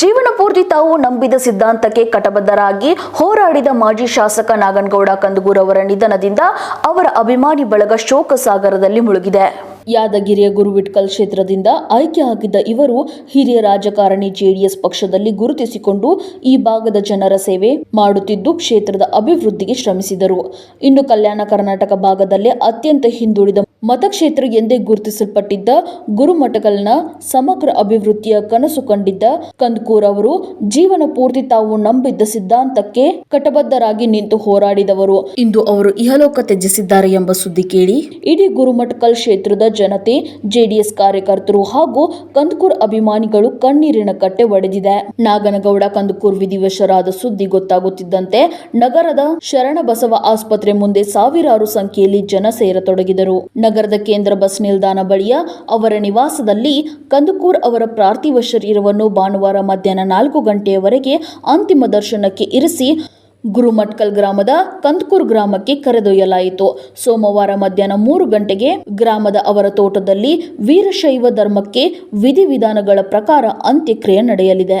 ಜೀವನ ಪೂರ್ತಿ ತಾವು ನಂಬಿದ ಸಿದ್ಧಾಂತಕ್ಕೆ ಕಟಬದ್ಧರಾಗಿ ಹೋರಾಡಿದ ಮಾಜಿ ಶಾಸಕ ನಾಗನಗೌಡ ಕಂದಗೂರ್ ಅವರ ನಿಧನದಿಂದ ಅವರ ಅಭಿಮಾನಿ ಬಳಗ ಶೋಕ ಸಾಗರದಲ್ಲಿ ಮುಳುಗಿದೆ. ಯಾದಗಿರಿಯ ಗುರುವಿಟ್ಕಲ್ ಕ್ಷೇತ್ರದಿಂದ ಆಯ್ಕೆ ಆಗಿದ್ದ ಇವರು ಹಿರಿಯ ರಾಜಕಾರಣಿ ಜೆಡಿಎಸ್ ಪಕ್ಷದಲ್ಲಿ ಗುರುತಿಸಿಕೊಂಡು ಈ ಭಾಗದ ಜನರ ಸೇವೆ ಮಾಡುತ್ತಿದ್ದು ಕ್ಷೇತ್ರದ ಅಭಿವೃದ್ಧಿಗೆ ಶ್ರಮಿಸಿದರು. ಇನ್ನು ಕಲ್ಯಾಣ ಕರ್ನಾಟಕ ಭಾಗದಲ್ಲೇ ಅತ್ಯಂತ ಹಿಂದುಳಿದ ಮತಕ್ಷೇತ್ರ ಎಂದೇ ಗುರುತಿಸಲ್ಪಟ್ಟಿದ್ದ ಗುರುಮಠಗಳನ್ನ ಸಮಗ್ರ ಅಭಿವೃದ್ಧಿಯ ಕನಸು ಕಂಡಿದ್ದ ಕಂದಕೂರ್ ಅವರು, ಜೀವನ ಪೂರ್ತಿ ತಾವು ನಂಬಿದ್ದ ಸಿದ್ಧಾಂತಕ್ಕೆ ಕಟಬದ್ಧರಾಗಿ ನಿಂತು ಹೋರಾಡಿದವರು. ಇಂದು ಅವರು ಇಹಲೋಕ ತ್ಯಜಿಸಿದ್ದಾರೆ ಎಂಬ ಸುದ್ದಿ ಕೇಳಿ. ಇಡೀ ಗುರುಮಠಕಲ್ ಕ್ಷೇತ್ರದ ಜನತೆ, ಜೆಡಿಎಸ್ ಕಾರ್ಯಕರ್ತರು ಹಾಗೂ ಕಂದಕೂರ್ ಅಭಿಮಾನಿಗಳು ಕಣ್ಣೀರಿನ ಕಟ್ಟೆ ಒಡೆದಿದೆ. ನಾಗನಗೌಡ, ಕಂದಕೂರ್ ವಿಧಿವಶರಾದ ಸುದ್ದಿ ಗೊತ್ತಾಗುತ್ತಿದ್ದಂತೆ ನಗರದ ಶರಣಬಸವ ಆಸ್ಪತ್ರೆ ಮುಂದೆ ಸಾವಿರಾರು ಸಂಖ್ಯೆಯಲ್ಲಿ ಜನ ಸೇರತೊಡಗಿದರು. ನಗರದ ಕೇಂದ್ರ ಬಸ್ ನಿಲ್ದಾಣ ಬಳಿಯ ಅವರ ನಿವಾಸದಲ್ಲಿ ಕಂದಕೂರ್ ಅವರ ಪಾರ್ಥಿವ ಶರೀರವನ್ನು ಭಾನುವಾರ ಮಧ್ಯಾಹ್ನ ನಾಲ್ಕು ಗಂಟೆಯವರೆಗೆ ಅಂತಿಮ ದರ್ಶನಕ್ಕೆ ಇರಿಸಿ ಗುರುಮಟ್ಕಲ್ ಗ್ರಾಮದ ಕಂದ್ಕೂರ್ ಗ್ರಾಮಕ್ಕೆ ಕರೆದೊಯ್ಯಲಾಯಿತು. ಸೋಮವಾರ ಮಧ್ಯಾಹ್ನ ಮೂರು ಗಂಟೆಗೆ ಗ್ರಾಮದ ಅವರ ತೋಟದಲ್ಲಿ ವೀರಶೈವ ಧರ್ಮಕ್ಕೆ ವಿಧಿವಿಧಾನಗಳ ಪ್ರಕಾರ ಅಂತ್ಯಕ್ರಿಯೆ ನಡೆಯಲಿದೆ.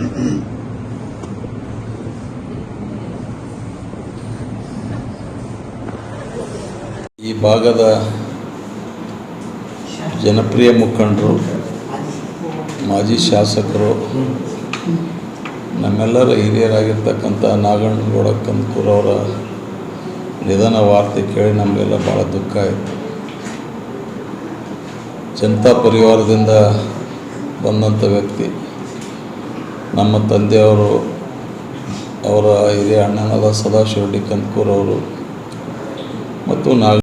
ಈ ಭಾಗದ ಜನಪ್ರಿಯ ಮುಖಂಡರು, ಮಾಜಿ ಶಾಸಕರು, ನಮ್ಮೆಲ್ಲರ ಹಿರಿಯರಾಗಿರ್ತಕ್ಕಂಥ ನಾಗಣ್ಣಗೌಡ ಅವರ ನಿಧನ ವಾರ್ತೆ ಕೇಳಿ ನಮಗೆಲ್ಲ ಭಾಳ ದುಃಖ ಆಯಿತು. ಜನತಾ ಪರಿವಾರದಿಂದ ಬಂದಂಥ ವ್ಯಕ್ತಿ. ನಮ್ಮ ತಂದೆಯವರು ಅವರ ಹಿರಿಯ ಅಣ್ಣನಾದ ಸದಾಶಿವ ಡಿ ಕಂದಕೂರ್ ಅವರು ಮತ್ತು ನಾಗ